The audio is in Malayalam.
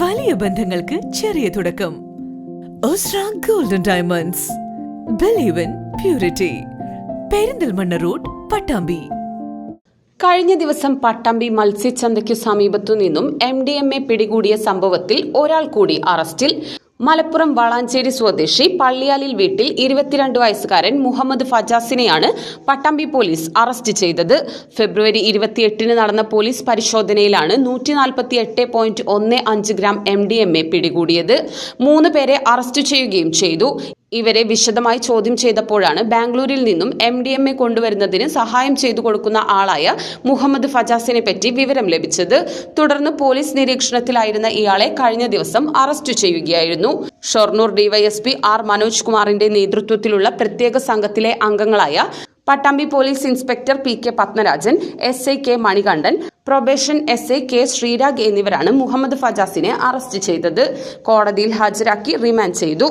വലിയ ബന്ധങ്ങൾക്ക് ചെറിയ തുടക്കം. Golden diamonds believe in purity Perinthalmanna road Pattambi. കഴിഞ്ഞ ദിവസം പട്ടാമ്പി മത്സ്യച്ചന്തയ്ക്കു സമീപത്തു നിന്നും എം ഡി എം എ പിടികൂടിയ സംഭവത്തിൽ ഒരാൾ കൂടി അറസ്റ്റിൽ. മലപ്പുറം വളാഞ്ചേരി സ്വദേശി പള്ളിയാലിൽ വീട്ടിൽ ഇരുപത്തിരണ്ട് വയസ്സുകാരൻ മുഹമ്മദ് ഫജാസിനെയാണ് പട്ടാമ്പി പോലീസ് അറസ്റ്റ് ചെയ്തത്. ഫെബ്രുവരി ഇരുപത്തിയെട്ടിന് നടന്ന പോലീസ് പരിശോധനയിലാണ് നൂറ്റി നാൽപ്പത്തി എട്ട് പോയിന്റ് ഒന്ന് അഞ്ച് gram M D M A പിടികൂടിയത്. മൂന്ന് പേരെ അറസ്റ്റ് ചെയ്യുകയും ചെയ്തു. ഇവരെ വിശദമായി ചോദ്യം ചെയ്തപ്പോഴാണ് ബാംഗ്ലൂരിൽ നിന്നും എം ഡി എം എ കൊണ്ടുവരുന്നതിന് സഹായം ചെയ്തു കൊടുക്കുന്ന ആളായ മുഹമ്മദ് ഫജാസിനെ പറ്റി വിവരം ലഭിച്ചത്. തുടർന്ന് പോലീസ് നിരീക്ഷണത്തിലായിരുന്ന ഇയാളെ കഴിഞ്ഞ ദിവസം അറസ്റ്റ് ചെയ്യുകയായിരുന്നു. ഷൊർണൂർ ഡിവൈഎസ്പി ആർ മനോജ് കുമാറിന്റെ നേതൃത്വത്തിലുള്ള പ്രത്യേക സംഘത്തിലെ അംഗങ്ങളായ Pattambi police inspector P K Padmarajan S I K Manikandan probation S I K Sreerag എന്നിവരാണ് മുഹമ്മദ് ഫജാസിനെ അറസ്റ്റ് ചെയ്തത്. കോടതിയിൽ ഹാജരാക്കി റിമാൻഡ് ചെയ്തു.